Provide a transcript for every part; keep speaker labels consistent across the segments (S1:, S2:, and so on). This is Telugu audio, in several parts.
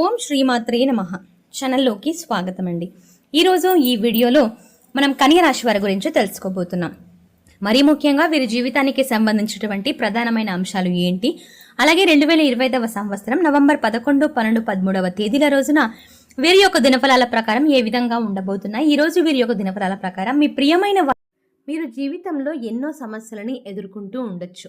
S1: ఓం శ్రీమాత్రే నమ. ఛానల్లోకి స్వాగతం అండి ఈరోజు ఈ వీడియోలో మనం కన్య రాశి వారి గురించి తెలుసుకోబోతున్నాం. మరీ ముఖ్యంగా వీరి జీవితానికి సంబంధించినటువంటి ప్రధానమైన అంశాలు ఏంటి? అలాగే రెండు వేల ఇరవై ఐదవ సంవత్సరం నవంబర్ పదకొండు పన్నెండు పదమూడవ తేదీల రోజున వీరి యొక్క దినఫలాల ప్రకారం ఏ విధంగా ఉండబోతున్నాయి? ఈ రోజు వీరి యొక్క దినఫలాల ప్రకారం మీ ప్రియమైన మీరు జీవితంలో ఎన్నో సమస్యలని ఎదుర్కొంటూ ఉండొచ్చు.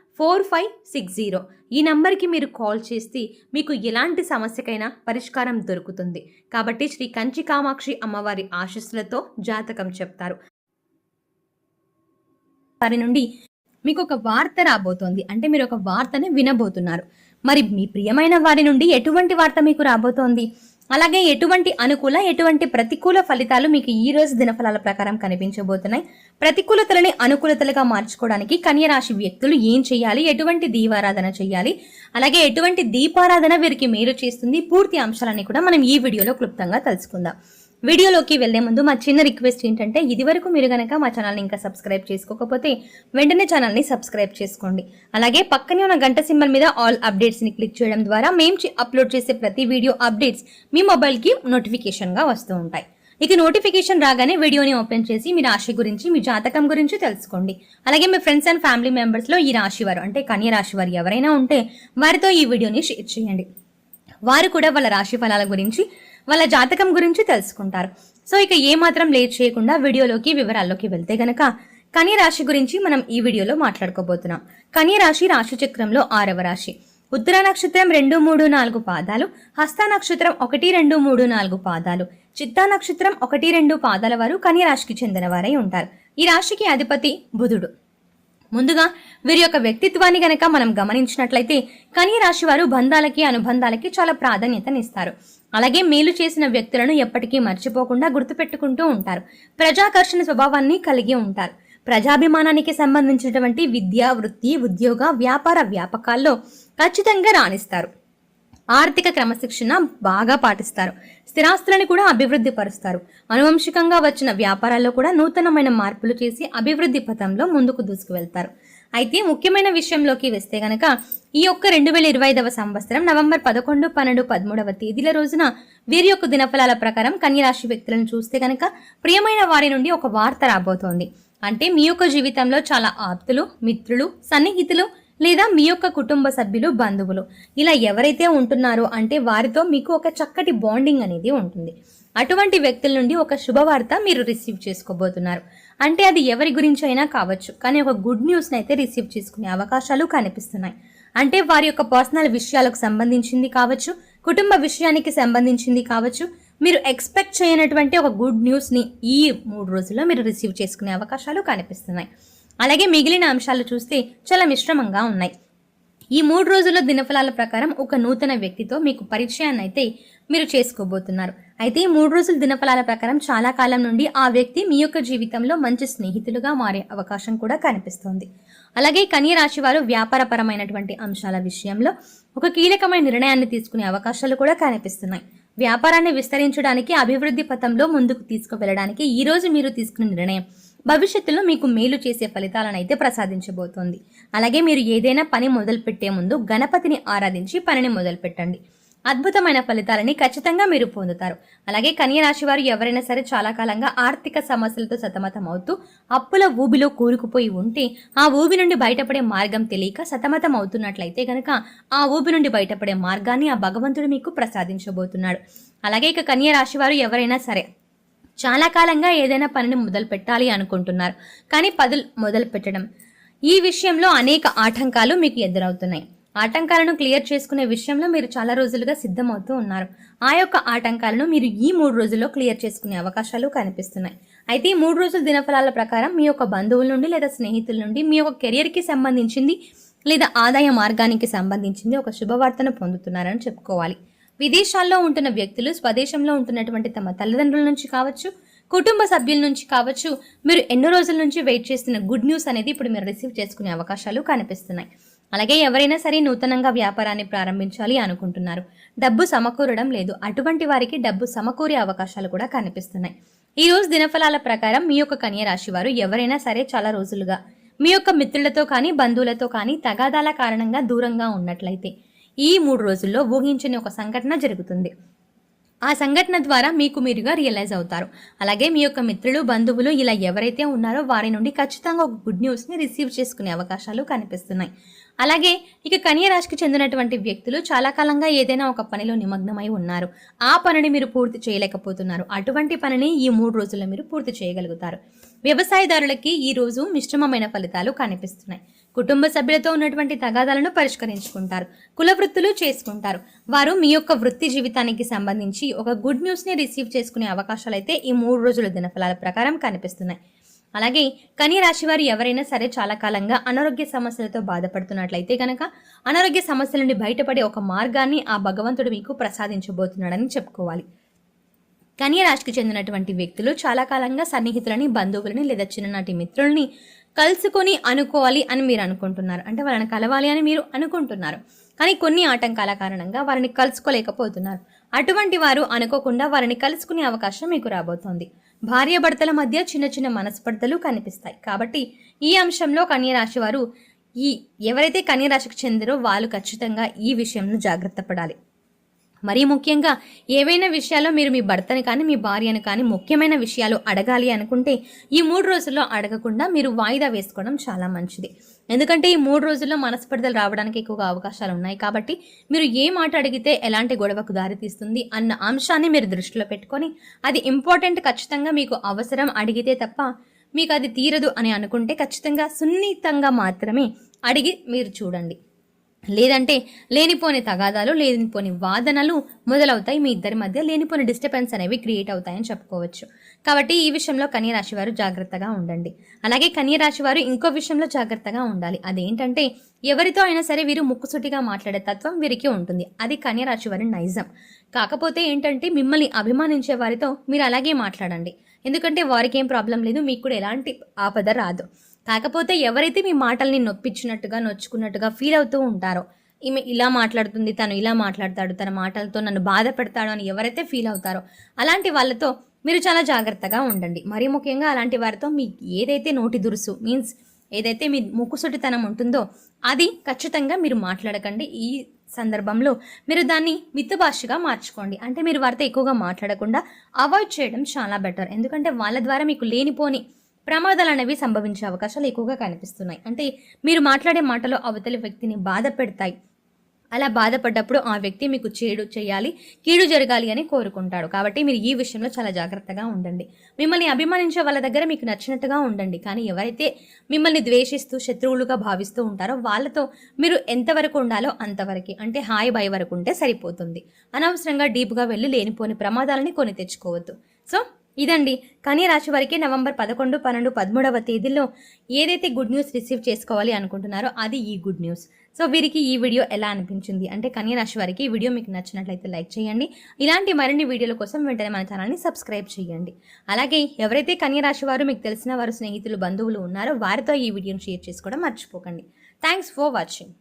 S1: four five six zero. ఈ నంబర్కి మీరు కాల్ చేస్తే మీకు ఎలాంటి సమస్యకైనా పరిష్కారం దొరుకుతుంది. కాబట్టి శ్రీ కంచి కామాక్షి అమ్మవారి ఆశస్సులతో జాతకం చెప్తారు. వారి నుండి మీకు ఒక వార్త రాబోతోంది. అంటే మీరు ఒక వార్తని వినబోతున్నారు. మరి మీ ప్రియమైన వారి నుండి ఎటువంటి వార్త మీకు రాబోతోంది? అలాగే ఎటువంటి అనుకూల ఎటువంటి ప్రతికూల ఫలితాలు మీకు ఈ రోజు దినఫలాల ప్రకారం కనిపించబోతున్నాయి? ప్రతికూలతలని అనుకూలతలుగా మార్చుకోవడానికి కన్యరాశి వ్యక్తులు ఏం చేయాలి? ఎటువంటి దీపారాధన చేయాలి? అలాగే ఎటువంటి దీపారాధన వీరికి మేలు చేస్తుంది? పూర్తి అంశాలన్నీ కూడా మనం ఈ వీడియోలో క్లుప్తంగా తెలుసుకుందాం. వీడియోలోకి వెళ్ళే ముందు మా చిన్న రిక్వెస్ట్ ఏంటంటే ఇదివరకు మీరు గనక మా ఛానల్ని ఇంకా సబ్స్క్రైబ్ చేసుకోకపోతే వెంటనే ఛానల్ని సబ్స్క్రైబ్ చేసుకోండి. అలాగే పక్కనే ఉన్న గంట సింబల్ మీద ఆల్ అప్డేట్స్ని క్లిక్ చేయడం ద్వారా మేము అప్లోడ్ చేసే ప్రతి వీడియో అప్డేట్స్ మీ మొబైల్కి నోటిఫికేషన్గా వస్తూ ఉంటాయి. ఇక నోటిఫికేషన్ రాగానే వీడియోని ఓపెన్ చేసి మీ రాశి గురించి మీ జాతకం గురించి తెలుసుకోండి. అలాగే మీ ఫ్రెండ్స్ అండ్ ఫ్యామిలీ మెంబర్స్లో ఈ రాశి వారు అంటే కన్య రాశి వారు ఎవరైనా ఉంటే వారితో ఈ వీడియోని షేర్ చేయండి. వారు కూడా వాళ్ళ రాశి ఫలాల గురించి వాళ్ళ జాతకం గురించి తెలుసుకుంటారు. సో ఇక ఏ మాత్రం లేట్ చేయకుండా వీడియోలోకి వివరాల్లోకి వెళ్తే గనక కన్య రాశి గురించి మనం ఈ వీడియోలో మాట్లాడుకోబోతున్నాం. కన్య రాశి రాశి చక్రంలో ఆరవ రాశి. ఉత్తర నక్షత్రం రెండు మూడు నాలుగు పాదాలు. హస్త నక్షత్రం ఒకటి రెండు మూడు నాలుగు పాదాలు. చిత్తా నక్షత్రం ఒకటి రెండు పాదాల వారు కన్య రాశికి చెందిన వారై ఉంటారు. ఈ రాశికి అధిపతి బుధుడు. ముందుగా వీరి యొక్క వ్యక్తిత్వాన్ని గనక మనం గమనించినట్లయితే కన్య రాశి వారు బంధాలకి అనుబంధాలకి చాలా ప్రాధాన్యతనిస్తారు. అలాగే మేలు చేసిన వ్యక్తులను ఎప్పటికీ మర్చిపోకుండా గుర్తుపెట్టుకుంటూ ఉంటారు. ప్రజాకర్షణ స్వభావాన్ని కలిగి ఉంటారు. ప్రజాభిమానానికి సంబంధించినటువంటి విద్య వృత్తి ఉద్యోగ వ్యాపార వ్యాపకాల్లో ఖచ్చితంగా రాణిస్తారు. ఆర్థిక క్రమశిక్షణ బాగా పాటిస్తారు. స్థిరాస్తులను కూడా అభివృద్ధి పరుస్తారు. అనువంశికంగా వచ్చిన వ్యాపారాల్లో కూడా నూతనమైన మార్పులు చేసి అభివృద్ధి పథంలో ముందుకు దూసుకువెళ్తారు. అయితే ముఖ్యమైన విషయంలోకి వస్తే గనక ఈ యొక్క రెండు వేల ఇరవై ఐదవ సంవత్సరం నవంబర్ పదకొండు పన్నెండు పదమూడవ తేదీల రోజున వీరి యొక్క దినఫలాల ప్రకారం కన్యరాశి వ్యక్తులను చూస్తే గనక ప్రియమైన వారి నుండి ఒక వార్త రాబోతోంది. అంటే మీ యొక్క జీవితంలో చాలా ఆప్తులు మిత్రులు సన్నిహితులు లేదా మీ యొక్క కుటుంబ సభ్యులు బంధువులు. ఇలా ఎవరైతే ఉంటున్నారో అంటే వారితో మీకు ఒక చక్కటి బాండింగ్ అనేది ఉంటుంది. అటువంటి వ్యక్తుల నుండి ఒక శుభవార్త మీరు రిసీవ్ చేసుకోబోతున్నారు. అంటే అది ఎవరి గురించి అయినా కావచ్చు కానీ ఒక గుడ్ న్యూస్ని అయితే రిసీవ్ చేసుకునే అవకాశాలు కనిపిస్తున్నాయి. అంటే వారి యొక్క పర్సనల్ విషయాలకు సంబంధించింది కావచ్చు కుటుంబ విషయానికి సంబంధించింది కావచ్చు మీరు ఎక్స్పెక్ట్ చేయనటువంటి ఒక గుడ్ న్యూస్ని ఈ మూడు రోజుల్లో మీరు రిసీవ్ చేసుకునే అవకాశాలు కనిపిస్తున్నాయి. అలాగే మిగిలిన అంశాలు చూస్తే చాలా మిశ్రమంగా ఉన్నాయి. ఈ మూడు రోజుల దినఫలాల ప్రకారం ఒక నూతన వ్యక్తితో మీకు పరిచయాన్ని అయితే మీరు చేసుకోబోతున్నారు. అయితే ఈ మూడు రోజుల దినఫలాల ప్రకారం చాలా కాలం నుండి ఆ వ్యక్తి మీ యొక్క జీవితంలో మంచి స్నేహితులుగా మారే అవకాశం కూడా కనిపిస్తోంది. అలాగే కన్య రాశి వారు వ్యాపారపరమైనటువంటి అంశాల విషయంలో ఒక కీలకమైన నిర్ణయాన్ని తీసుకునే అవకాశాలు కూడా కనిపిస్తున్నాయి. వ్యాపారాన్ని విస్తరించడానికి అభివృద్ధి పథంలో ముందుకు తీసుకువెళ్ళడానికి ఈ రోజు మీరు తీసుకున్న నిర్ణయం భవిష్యత్తులో మీకు మేలు చేసే ఫలితాలను అయితే ప్రసాదించబోతోంది. అలాగే మీరు ఏదైనా పని మొదలు పెట్టే ముందు గణపతిని ఆరాధించి పనిని మొదలు పెట్టండి అద్భుతమైన ఫలితాలని ఖచ్చితంగా మీరు పొందుతారు. అలాగే కన్య రాశి వారు ఎవరైనా సరే చాలా కాలంగా ఆర్థిక సమస్యలతో సతమతం అవుతూ అప్పుల ఊబిలో కూరుకుపోయి ఉంటే ఆ ఊబి నుండి బయటపడే మార్గం తెలియక సతమతం అవుతున్నట్లయితే గనక ఆ ఊబి నుండి బయటపడే మార్గాన్ని ఆ భగవంతుడు మీకు ప్రసాదించబోతున్నాడు. అలాగే ఇక కన్య రాశి వారు ఎవరైనా సరే చాలా కాలంగా ఏదైనా పనిని మొదలు పెట్టాలి అనుకుంటున్నారు. కానీ పదులు మొదలు పెట్టడం. ఈ విషయంలో అనేక ఆటంకాలు మీకు ఎదురవుతున్నాయి. ఆటంకాలను క్లియర్ చేసుకునే విషయంలో మీరు చాలా రోజులుగా సిద్ధమవుతూ ఉన్నారు. ఆ యొక్క ఆటంకాలను మీరు ఈ మూడు రోజుల్లో క్లియర్ చేసుకునే అవకాశాలు కనిపిస్తున్నాయి. అయితే ఈ మూడు రోజుల దినఫలాల ప్రకారం మీ యొక్క బంధువుల నుండి లేదా స్నేహితుల నుండి మీ యొక్క కెరియర్కి సంబంధించింది లేదా ఆదాయ మార్గానికి సంబంధించింది ఒక శుభవార్తను పొందుతున్నారని చెప్పుకోవాలి. విదేశాల్లో ఉంటున్న వ్యక్తులు స్వదేశంలో ఉంటున్నటువంటి తమ తల్లిదండ్రుల నుంచి కావచ్చు కుటుంబ సభ్యుల నుంచి కావచ్చు మీరు ఎన్నో రోజుల నుంచి వెయిట్ చేస్తున్న గుడ్ న్యూస్ అనేది ఇప్పుడు మీరు రిసీవ్ చేసుకునే అవకాశాలు కనిపిస్తున్నాయి. అలాగే ఎవరైనా సరే నూతనంగా వ్యాపారాన్ని ప్రారంభించాలి అనుకుంటున్నారు. డబ్బు సమకూరడం లేదు. అటువంటి వారికి డబ్బు సమకూరే అవకాశాలు కూడా కనిపిస్తున్నాయి. ఈ రోజు దినఫలాల ప్రకారం మీ యొక్క కన్య రాశి వారు ఎవరైనా సరే చాలా రోజులుగా మీ యొక్క మిత్రులతో కానీ బంధువులతో కానీ తగాదాల కారణంగా దూరంగా ఉన్నట్లయితే ఈ మూడు రోజుల్లో ఊహించని ఒక సంఘటన జరుగుతుంది. ఆ సంఘటన ద్వారా మీకు మీరుగా రియలైజ్ అవుతారు. అలాగే మీ యొక్క మిత్రులు బంధువులు ఇలా ఎవరైతే ఉన్నారో వారి నుండి ఖచ్చితంగా ఒక గుడ్ న్యూస్ని రిసీవ్ చేసుకునే అవకాశాలు కనిపిస్తున్నాయి. అలాగే ఇక కన్య రాశికి చెందినటువంటి వ్యక్తులు చాలా కాలంగా ఏదైనా ఒక పనిలో నిమగ్నమై ఉన్నారు. ఆ పనిని మీరు పూర్తి చేయలేకపోతున్నారు. అటువంటి పనిని ఈ మూడు రోజుల్లో మీరు పూర్తి చేయగలుగుతారు. వ్యవసాయదారులకి ఈ రోజు మిశ్రమమైన ఫలితాలు కనిపిస్తున్నాయి. కుటుంబ సభ్యులతో ఉన్నటువంటి తగాదాలను పరిష్కరించుకుంటారు కుల వృత్తులు చేసుకుంటారు. వారు మీ యొక్క వృత్తి జీవితానికి సంబంధించి ఒక గుడ్ న్యూస్ని రిసీవ్ చేసుకునే అవకాశాలు అయితే ఈ మూడు రోజుల దినఫలాల ప్రకారం కనిపిస్తున్నాయి. అలాగే కన్య రాశి వారు ఎవరైనా సరే చాలా కాలంగా అనారోగ్య సమస్యలతో బాధపడుతున్నట్లయితే కనుక అనారోగ్య సమస్యల నుండి బయటపడే ఒక మార్గాన్ని ఆ భగవంతుడు మీకు ప్రసాదించబోతున్నాడని చెప్పుకోవాలి. కన్య రాశికి చెందినటువంటి వ్యక్తులు చాలా కాలంగా సన్నిహితులని బంధువులని లేదా చిన్ననాటి మిత్రుల్ని కలుసుకొని అనుకోవాలి అని మీరు అనుకుంటున్నారు. అంటే వాళ్ళని కలవాలి అని మీరు అనుకుంటున్నారు. కానీ కొన్ని ఆటంకాల కారణంగా వారిని కలుసుకోలేకపోతున్నారు. అటువంటి వారు అనుకోకుండా వారిని కలుసుకునే అవకాశం మీకు రాబోతోంది. భార్యాభర్తల మధ్య చిన్న చిన్న మనస్పర్ధలు కనిపిస్తాయి. కాబట్టి ఈ అంశంలో కన్యరాశి వారు ఈ ఎవరైతే కన్యరాశికి చెందిరో వాళ్ళు ఖచ్చితంగా ఈ విషయంలో జాగ్రత్త పడాలి. మరీ ముఖ్యంగా ఏవైనా విషయాల్లో మీరు మీ భర్తని కానీ మీ భార్యను కానీ ముఖ్యమైన విషయాలు అడగాలి అనుకుంటే ఈ మూడు రోజుల్లో అడగకుండా మీరు వాయిదా వేసుకోవడం చాలా మంచిది. ఎందుకంటే ఈ మూడు రోజుల్లో మనస్పర్ధలు రావడానికి ఎక్కువగా అవకాశాలు ఉన్నాయి కాబట్టి మీరు ఏ మాట అడిగితే ఎలాంటి గొడవకు దారితీస్తుంది అన్న అంశాన్ని మీరు దృష్టిలో పెట్టుకొని అది ఇంపార్టెంట్ ఖచ్చితంగా మీకు అవసరం అడిగితే తప్ప మీకు అది తీరదు అని అనుకుంటే ఖచ్చితంగా సున్నితంగా మాత్రమే అడిగి మీరు చూడండి. లేదంటే లేనిపోని తగాదాలు లేనిపోని వాదనలు మొదలవుతాయి. మీ ఇద్దరి మధ్య లేనిపోని డిస్టర్బెన్స్ అనేవి క్రియేట్ అవుతాయని చెప్పుకోవచ్చు. కాబట్టి ఈ విషయంలో కన్యరాశి వారు జాగ్రత్తగా ఉండండి. అలాగే కన్యరాశి వారు ఇంకో విషయంలో జాగ్రత్తగా ఉండాలి. అదేంటంటే ఎవరితో అయినా సరే వీరు ముక్కుసూటిగా మాట్లాడే తత్వం వీరికి ఉంటుంది. అది కన్యరాశి వారి నైజం. కాకపోతే ఏంటంటే మిమ్మల్ని అభిమానించే వారితో మీరు అలాగే మాట్లాడండి. ఎందుకంటే వారికి ఏం ప్రాబ్లం లేదు మీకు కూడా ఎలాంటి ఆపద రాదు. కాకపోతే ఎవరైతే మీ మాటల్ని నొప్పించినట్టుగా నొచ్చుకున్నట్టుగా ఫీల్ అవుతూ ఉంటారో ఈమె ఇలా మాట్లాడుతుంది తను ఇలా మాట్లాడతాడు తన మాటలతో నన్ను బాధ పెడతాడు అని ఎవరైతే ఫీల్ అవుతారో అలాంటి వాళ్ళతో మీరు చాలా జాగ్రత్తగా ఉండండి. మరీ ముఖ్యంగా అలాంటి వారితో మీ ఏదైతే నోటి దురుసు మీన్స్ ఏదైతే మీ ముక్కుసొటితనం ఉంటుందో అది ఖచ్చితంగా మీరు మాట్లాడకండి. ఈ సందర్భంలో మీరు దాన్ని మితభాషగా మార్చుకోండి. అంటే మీరు వారితో ఎక్కువగా మాట్లాడకుండా అవాయిడ్ చేయడం చాలా బెటర్. ఎందుకంటే వాళ్ళ ద్వారా మీకు లేనిపోని ప్రమాదాలు అనేవి సంభవించే అవకాశాలు ఎక్కువగా కనిపిస్తున్నాయి. అంటే మీరు మాట్లాడే మాటలు అవతలి వ్యక్తిని బాధ పెడతాయి. అలా బాధపడ్డప్పుడు ఆ వ్యక్తి మీకు చేడు చేయాలి కీడు జరగాలి అని కోరుకుంటాడు. కాబట్టి మీరు ఈ విషయంలో చాలా జాగ్రత్తగా ఉండండి. మిమ్మల్ని అభిమానించే వాళ్ళ దగ్గర మీకు నచ్చినట్టుగా ఉండండి. కానీ ఎవరైతే మిమ్మల్ని ద్వేషిస్తూ శత్రువులుగా భావిస్తూ ఉంటారో వాళ్ళతో మీరు ఎంతవరకు ఉండాలో అంతవరకు. అంటే హాయ్ బై వరకు ఉంటే సరిపోతుంది. అనవసరంగా డీప్గా వెళ్ళి లేనిపోని ప్రమాదాలని కొని తెచ్చుకోవద్దు. సో ఇదండి. కన్య రాశి వారికి నవంబర్ పదకొండు పన్నెండు పదమూడవ తేదీలో ఏదైతే గుడ్ న్యూస్ రిసీవ్ చేసుకోవాలి అనుకుంటున్నారో అది ఈ గుడ్ న్యూస్. సో వీరికి ఈ వీడియో ఎలా అనిపించింది? అంటే కన్య రాశి వారికి ఈ వీడియో మీకు నచ్చినట్లయితే లైక్ చేయండి. ఇలాంటి మరిన్ని వీడియోల కోసం వెంటనే మన ఛానల్ని సబ్స్క్రైబ్ చేయండి. అలాగే ఎవరైతే కన్య రాశి వారు మీకు తెలిసిన వారు స్నేహితులు బంధువులు ఉన్నారో వారితో ఈ వీడియోని షేర్ చేసుకోవడం మర్చిపోకండి. Thanks for watching.